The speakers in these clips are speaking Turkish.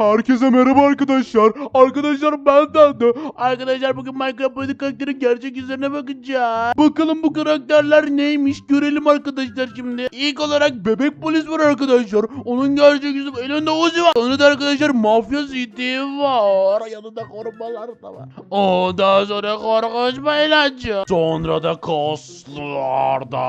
Herkese merhaba arkadaşlar. Arkadaşlar ben Dando. Arkadaşlar bugün Minecraft karakterin gerçek yüzlerine bakacağız. Bakalım bu karakterler neymiş görelim arkadaşlar şimdi. İlk olarak bebek polis var arkadaşlar. Onun gerçek yüzü elinde Uzi var. Sonra da arkadaşlar mafya City var. Yanında korumalar da var. Ondan sonra korkunç baylacı. Sonra da kaslarda.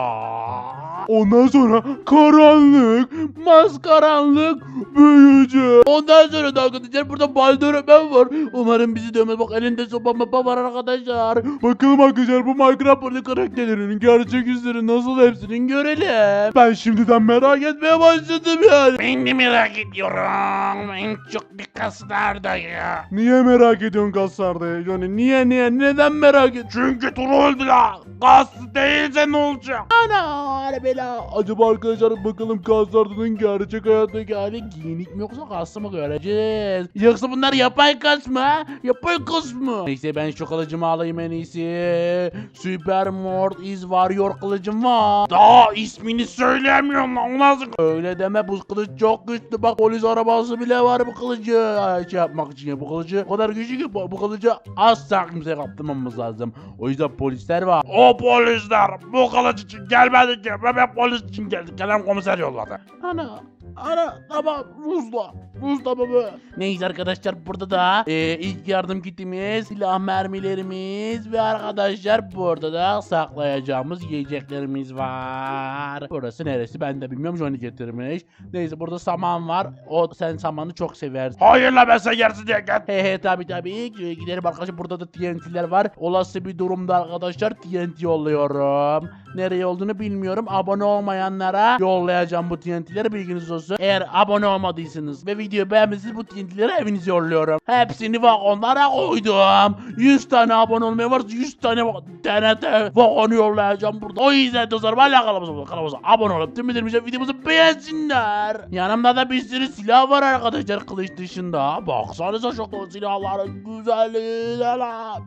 Ondan sonra karanlık, maskaranlık, büyücü. Ondan sonra da arkadaşlar burada baldo öğretmen var. Umarım bizi dövmez. Bak elinde sopa mapa var arkadaşlar. Bakalım arkadaşlar bu Minecraft burada karakterlerinin gerçek yüzleri nasıl hepsinin görelim. Ben şimdiden merak etmeye başladım yani. Ben de merak ediyorum. En çok bir kaslarda ya. Niye merak ediyorsun kaslarda yani niye niye neden merak ediyorsun? Çünkü troll la. Kas değilse ne olacak? Ana bela. Acaba arkadaşlar bakalım kaslardanın gerçek hayattaki hali giyinik mi yoksa kaslı mı göreceğiz. Yoksa bunlar yapay kas mı? ha? Yapay kas mı? Neyse ben şu kılıcımı alayım en iyisi. Süper Mort is Warrior kılıcım var. Daha ismini söyleyemiyorum lan. O nasıl? Öyle deme bu kılıç çok güçlü bak polis arabası bile var bu kılıcı şey yapmak için ya bu kılıcı o kadar güçlü ki bu, bu kılıcı asla kimseye kaptırmamamız lazım. O yüzden polisler var. O polisler bu kılıç için gelmedi ki. Bebek polis için geldi. Kerem komiser yolladı. Ana ana tamam Rusla Rusla baba. Neyse arkadaşlar burada da e, ilk yardım kitimiz, silah mermilerimiz ve arkadaşlar burada da saklayacağımız yiyeceklerimiz var. Burası neresi ben de bilmiyorum Johnny getirmiş. Neyse burada saman var. O sen samanı çok seversin. Hayır la ben sen yersin diye gel. He he tabi tabi gidelim arkadaşlar burada da TNT'ler var. Olası bir durumda arkadaşlar TNT yolluyorum. Nereye olduğunu bilmiyorum. Abone olmayanlara yollayacağım bu TNT'leri bilginiz olsun. Eğer abone olmadıysanız ve videoyu beğenmişsiniz bu TNT'leri evinize yolluyorum. Hepsini vagonlara koydum. 100 tane abone olmaya var 100 tane TNT vagonu yollayacağım burada. O yüzden dostlarım hala kanalımıza, kanalımıza abone olup tüm bildirimleri videomuzu beğensinler. Yanımda da bir sürü silah var arkadaşlar kılıç dışında. Baksanıza şu silahların güzelliğine.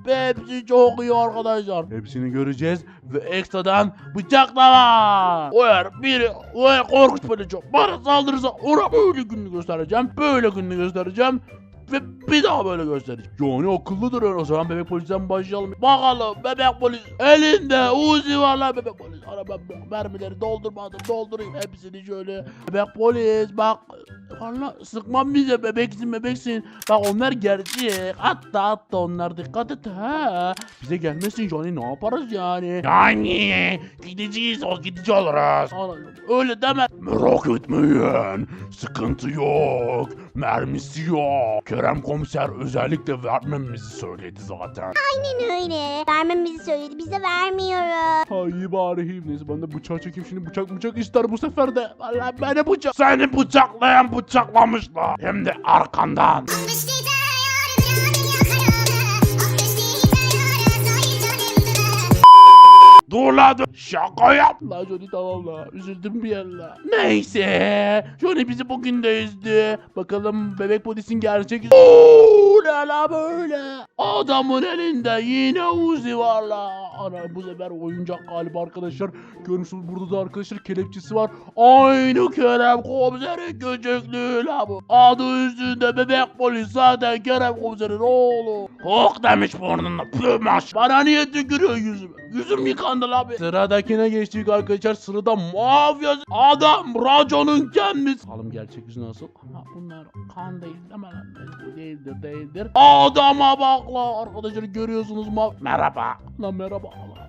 Hepsi çok iyi arkadaşlar. Hepsini göreceğiz ve ekstradan bıçak da var. O eğer biri o eğer korkunç böyle çok bana saldırırsa ona böyle gününü göstereceğim. Böyle gününü göstereceğim. Ve bir daha böyle göstereceğim. Yani akıllıdır öyle. O zaman bebek polisten başlayalım. Bakalım bebek polis elinde Uzi var lan bebek polis. Mermileri doldurmadım doldurayım hepsini şöyle. Bebek polis bak. Valla sıkmam bize bebeksin bebeksin. Bak onlar gerçek. Hatta hatta onlar dikkat et ha. Bize gelmesin Johnny ne yaparız yani. Yani gideceğiz o gidici oluruz. Öyle deme. Merak etmeyin. Sıkıntı yok. Mermisi yok. Kerem komiser özellikle vermemizi söyledi zaten. Aynen öyle. Vermemizi söyledi. Bize vermiyoruz. Ha iyi bari. Neyse ben de bıçağı çekeyim şimdi bıçak bıçak ister bu sefer de. Vallahi bana bıçak. Seni bıçaklayan bıçaklamışlar. Hem de arkandan. Dur la dur. Şaka yap. La Johnny tamam la. Üzüldüm bir yer la. Neyse. Johnny bizi bugün de üzdü. Bakalım bebek polisin gerçek yüzü. La böyle. Adamın elinde yine Uzi var la. Ana bu sefer oyuncak galiba arkadaşlar. Görmüşsünüz burada da arkadaşlar kelepçesi var. Aynı Kerem komiserin göcekliği la bu. Adı üstünde bebek polis zaten Kerem komiserin oğlu. Hok demiş burnunda. Pümaş. Bana niye tükürüyor yüzüme? Yüzüm yıkandı la be. Sıradakine geçtik arkadaşlar. Sırada mafya adam raconun kendisi. Bakalım gerçek yüzü nasıl? Ama bunlar kan değil değil mi? Değildir değildir. Adama bak la. Arkadaşlar görüyorsunuz ma... Merhaba. Lan merhaba. Allah.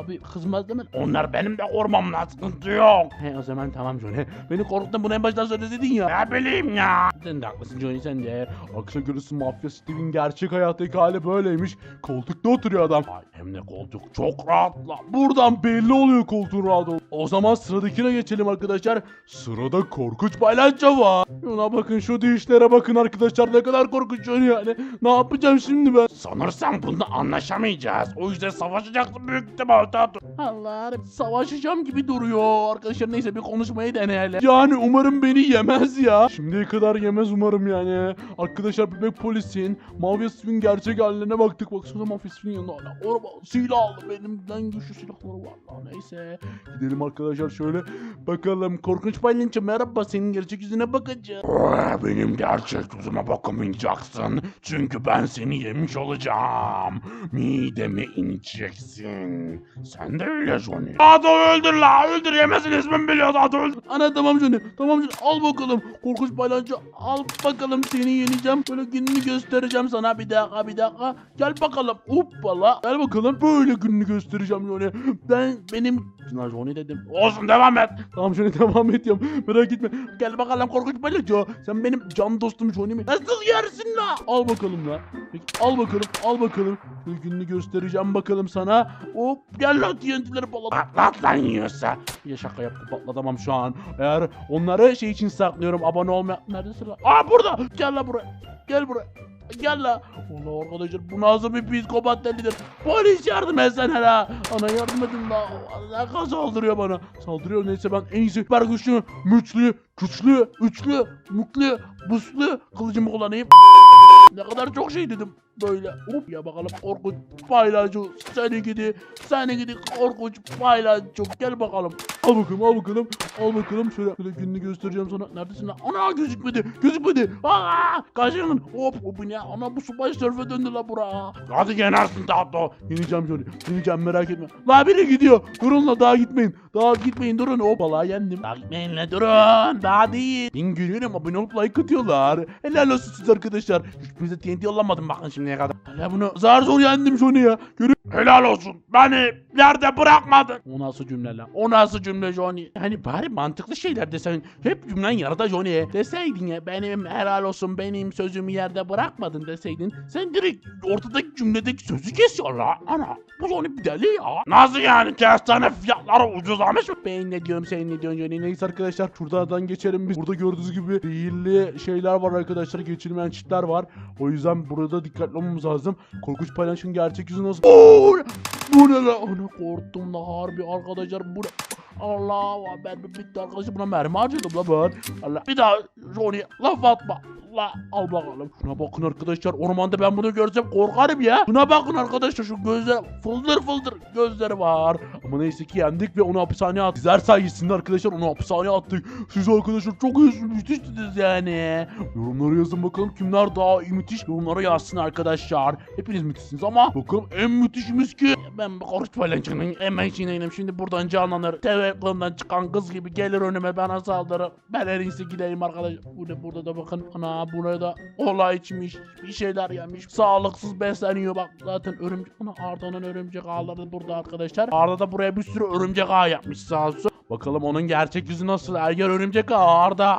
Abi kızmaz değil mi? Onlar benim de korumamla sıkıntı yok. He o zaman tamam Johnny. Beni korkuttun bunu en baştan söyledin ya. Ne bileyim ya. Sen de haklısın Johnny sen de. Akşam görürsün mafya Steve'in gerçek hayattaki hali böyleymiş. Koltukta oturuyor adam. Ay, hem de koltuk çok rahat la. Buradan belli oluyor koltuğun rahat ol. O zaman sıradakine geçelim arkadaşlar. Sırada korkunç paylaşçı var. Şuna bakın şu dişlere bakın arkadaşlar ne kadar korkunç yani. Ne yapacağım şimdi ben? Sanırsam bunda anlaşamayacağız. O yüzden savaşacaksın büyük ihtimal. Tato. Allah'ım savaşacağım gibi duruyor. Arkadaşlar neyse bir konuşmayı deneyelim. Yani umarım beni yemez ya. Şimdiye kadar yemez umarım yani. Arkadaşlar bebek polisin Mafya Steve'in gerçek haline baktık. Baksana Mafya Steve'in yanında hala orada silah aldı. Benimden güçlü silahları var lan. Neyse. Gidelim arkadaşlar şöyle bakalım. Korkunç Baylinç'e merhaba senin gerçek yüzüne bakacağım. Benim gerçek yüzüme bakamayacaksın. Çünkü ben seni yemiş olacağım. Mideme ineceksin. Sen de öyle Johnny. Tato öldür la öldür yemesin ismimi biliyor Tato öldür. Ana tamam Johnny. Tamam Johnny. Al bakalım. Korkunç Baylinç'e al bakalım seni yeneceğim. Böyle gününü göstereceğim sana. Bir dakika bir dakika. Gel bakalım. Hoppala. Gel bakalım. Böyle gününü göstereceğim Johnny. Ben benim... Lan Johnny dedim. Olsun devam et. Tamam Johnny devam et ya. Merak etme. Gel bakalım korkunç balıkçı. Sen benim can dostum Johnny mi? Nasıl yersin la? Al bakalım la. Peki, al bakalım. Al bakalım. Bir gününü göstereceğim bakalım sana. Hop gel la TNT'leri patlat. Patlat lan yiyorsa. Ya şaka yaptım patlatamam şu an. Eğer onları şey için saklıyorum. Abone olmayan. Neredesin la? Aa burada. Gel la buraya. Gel buraya. Gel la. Allah arkadaşlar bu nasıl bir psikopat delidir. Polis yardım etsen hele. Ana yardım edin la. Allah saldırıyor bana. Saldırıyor neyse ben en süper güçlü, müçlü, güçlü, üçlü, mutlu, buslu kılıcımı kullanayım. Ne kadar çok şey dedim böyle. Hop ya bakalım korkunç paylaşıyor. Seni gidi, seni gidi korkunç paylaşıyor. Gel bakalım. Al bakalım, al bakalım, al bakalım. Şöyle, şöyle gününü göstereceğim sana. Neredesin lan? Ana gözükmedi, gözükmedi. Aa, kaçın. Hop, hop bu ne? Ana bu subay sörfe döndü la bura. Hadi yenersin Tato. Yeneceğim şöyle. Yeneceğim merak etme. La biri gidiyor. Durun la daha gitmeyin. Daha gitmeyin durun. Hoppala yendim. Daha gitmeyin la durun. Daha değil. Ben görüyorum abone olup like atıyorlar. Helal olsun siz arkadaşlar. Hiçbirinize TNT yollamadım bakın şimdiye kadar. Hala bunu zar zor yendim şunu ya. Görüyor Helal olsun. Beni yerde bırakmadın. O nasıl cümle lan? O nasıl cümle Johnny? Hani bari mantıklı şeyler desen. Hep cümlen yarıda Johnny. Deseydin ya benim helal olsun benim sözümü yerde bırakmadın deseydin. Sen direkt ortadaki cümledeki sözü kesiyor la. Ana bu Johnny bir deli ya. Nasıl yani kestane fiyatları ucuzlamış mı? Ben ne diyorum sen ne diyorsun Johnny? Neyse arkadaşlar şuradan geçelim biz. Burada gördüğünüz gibi değilli şeyler var arkadaşlar. Geçilmeyen çitler var. O yüzden burada dikkatli olmamız lazım. Korkunç paylaşın gerçek yüzü nasıl? Oo! Bu ne la? Ana korktum la harbi arkadaşlar. Bu ne? Allah ben bitti arkadaşlar buna mermi harcadım la ben. Allah bir daha Johnny laf atma. La al bakalım. Şuna bakın arkadaşlar. Ormanda ben bunu görsem korkarım ya. Şuna bakın arkadaşlar şu gözler fıldır fıldır gözleri var. Ama neyse ki yendik ve onu hapishaneye attık. Sizler sayesinde arkadaşlar onu hapishaneye attık. Siz arkadaşlar çok iyisiniz. Müthişsiniz yani. Yorumlara yazın bakalım kimler daha iyi müthiş. Yorumlara yazsın arkadaşlar. Hepiniz müthişsiniz ama bakalım en müthişimiz ki. Ben Koruç Palancı'nın hemen içindeyim. Şimdi buradan canlanır. TV çıkan kız gibi gelir önüme bana saldırır. Ben en iyisi gideyim arkadaşlar. Burada da bakın. Ana burada olay içmiş. Bir şeyler yemiş. Sağlıksız besleniyor bak. Zaten örümcek. Ana Arda'nın örümcek ağları burada arkadaşlar. Arda da buraya bir sürü örümcek ağ yapmış sağ olsun. Bakalım onun gerçek yüzü nasıl? Ergen örümcek Arda.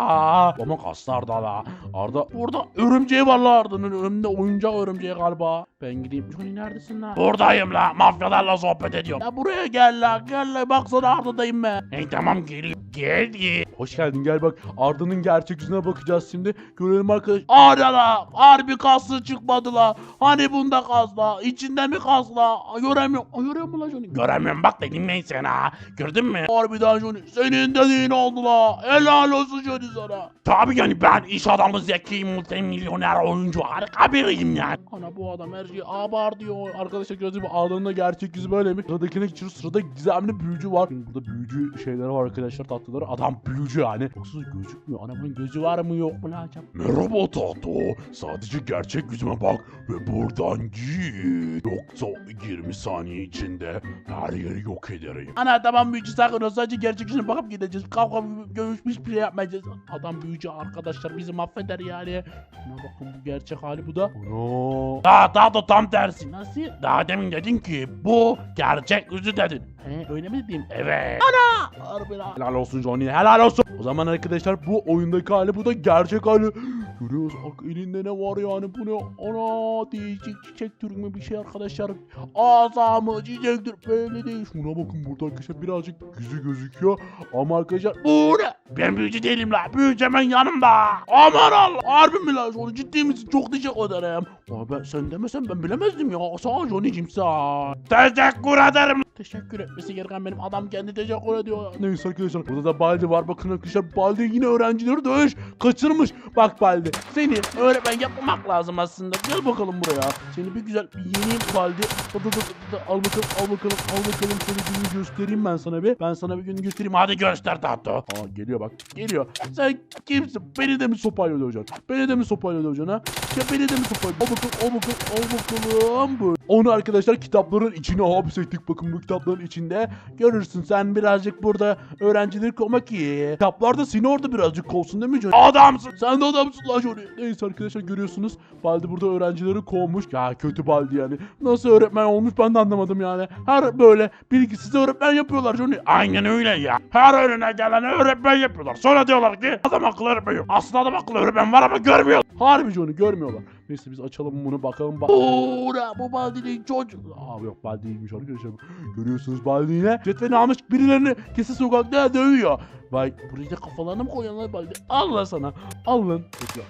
Ama kaslı Arda la. Arda burada örümceği var la Arda'nın önünde oyuncak örümceği galiba. Ben gideyim. Johnny neredesin la? Buradayım la. Mafyalarla sohbet ediyorum. Ya buraya gel la gel la baksana Arda'dayım ben. Hey tamam geliyor. Geldi. Hoş geldin gel bak Arda'nın gerçek yüzüne bakacağız şimdi. Görelim arkadaş. Arda la harbi kaslı çıkmadı la. Hani bunda kas la içinde mi kas la? Göremiyorum. Mu la Johnny? Göremiyorum bak dedim ben sana. Gördün mü? Harbiden Johnny senin dediğin oldu la. Helal olsun Johnny sana. Tabii yani ben iş adamı zeki multimilyoner oyuncu harika biriyim yani. Ana bu adam her şeyi abar diyor. Arkadaşlar gördüğünüz gibi Arda'nın da gerçek yüzü böyle mi? Sıradakine geçiyoruz. Sırada gizemli büyücü var. Şimdi burada büyücü şeyler var arkadaşlar tatlıları. Adam büyücü yani. Yoksa gözükmüyor. Ana bunun gözü var mı yok mu lan acaba? Merhaba Tato. Sadece gerçek yüzüme bak ve buradan git. Yoksa 20 saniye içinde her yeri yok ederim. Ana tamam büyücü sakın ol. Sadece gerçek yüzüne bakıp gideceğiz. Kavga görüşmüş bir şey yapmayacağız. Adam büyücü arkadaşlar bizi mahveder yani. Ana bakın bu gerçek hali bu da. Ana. Daha Tato tam tersi. Nasıl? Daha demin dedin ki bu gerçek yüzü dedin. He, öyle mi diyeyim? Evet. Harbi lan. Helal olsun Johnny helal olsun. O zaman arkadaşlar bu oyundaki hali bu da gerçek hali. Görüyoruz bak elinde ne var yani bu ne? Ana değişik çiçek türü bir şey arkadaşlar. Asa mı çiçek türü belli değil. Şuna bakın burada arkadaşlar birazcık yüzü gözüküyor. Ama arkadaşlar bu ne? Ben büyücü değilim la. Büyücü hemen yanımda. Aman Allah. Harbi mi lan Johnny? Ciddi misin? Çok teşekkür ederim. Aa sen demesen ben bilemezdim ya. Sağ ol Johnny'cim sağ. Teşekkür ederim. Teşekkür etmesi gereken benim adam kendi teşekkür ediyor. Neyse arkadaşlar burada da Baldi var. Bakın arkadaşlar Baldi yine öğrencileri dövüş kaçırmış. Bak Baldi seni öğretmen yapmamak lazım aslında. Gel bakalım buraya. Seni bir güzel bir yeneyim dı. Al bakalım al bakalım al bakalım seni gününü göstereyim ben sana bir. Ben sana bir gün göstereyim. Hadi göster Tato. Aa geliyor bak geliyor. Sen kimsin? Beni de mi sopayla döveceksin? Beni de mi sopayla döveceksin ha? Ya beni de mi sopayla? Al bakalım al bakalım al bakalım. Böyle. Onu arkadaşlar kitapların içine hapsettik. Bakın bu kitapların içinde. Görürsün sen birazcık burada öğrencileri kovmak iyi. Kitaplarda seni orada birazcık kovsun değil mi Johnny? Adamsın. Sen de adamsın lan Johnny. Neyse arkadaşlar görüyorsunuz. Baldi burada öğrencileri kovmuş. Ya kötü Baldi yani. Nasıl öğretmen olmuş ben de anlamadım yani. Her böyle bilgisiz öğretmen yapıyorlar Johnny. Aynen öyle ya. Her önüne gelen öğretmen yapıyorlar. Sonra diyorlar ki adam akıllı öğretmen yok. Aslında adam akıllı öğretmen var ama görmüyor. Harbi Johnny görmüyorlar. Neyse biz açalım bunu bakalım. Bak. Oura bu Baldi'nin çocuk. Aa yok Baldi değilmiş arkadaşlar. Görüyorsunuz Baldi yine. Cetveni almış birilerini kesin sokakta dövüyor. Vay buraya kafalarına mı koyanlar Baldi? Al lan sana. Al lan.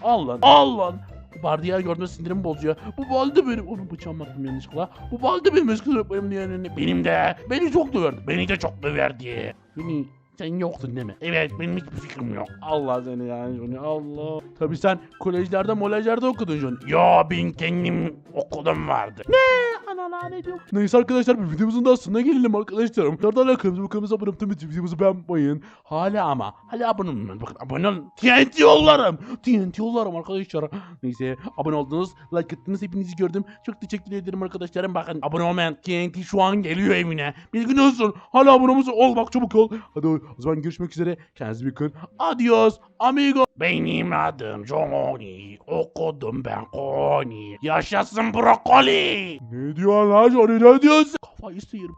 Al lan. Al lan. Bardiyer gördüğünde sinirimi bozuyor. Bu baldı benim. Onu bıçağım attım yanlışlıkla. Bu baldı benim eski öğretmenim. Benim de. Beni çok döverdi. Beni de çok döverdi. Beni sen yoktun değil mi? Evet benim hiçbir fikrim yok. Allah seni yani Johnny Allah. Tabii sen kolejlerde molejlerde okudun Johnny. Yo ben kendim okudum vardı. Ana ne diyor? Neyse arkadaşlar bir videomuzun da sonuna gelelim arkadaşlarım. Nerede alakamız bakalımıza abone olup videomuzu beğenmeyin. Hala ama hala abone olmayın. Bakın abone olun. TNT yollarım. TNT yollarım arkadaşlar. Neyse abone oldunuz. Like attınız. Hepinizi gördüm. Çok teşekkür ederim arkadaşlarım. Bakın abone olmayan TNT şu an geliyor evine. Bilgin olsun. Hala abone olmuşsun. Ol bak çabuk ol. Hadi o zaman görüşmek üzere. Kendinize iyi bakın. Adios amigo. Benim adım Johnny. Okudum ben Koni. Yaşasın brokoli. Ne diyorsun lan Johnny ne diyorsun? Kafayı sıyırım.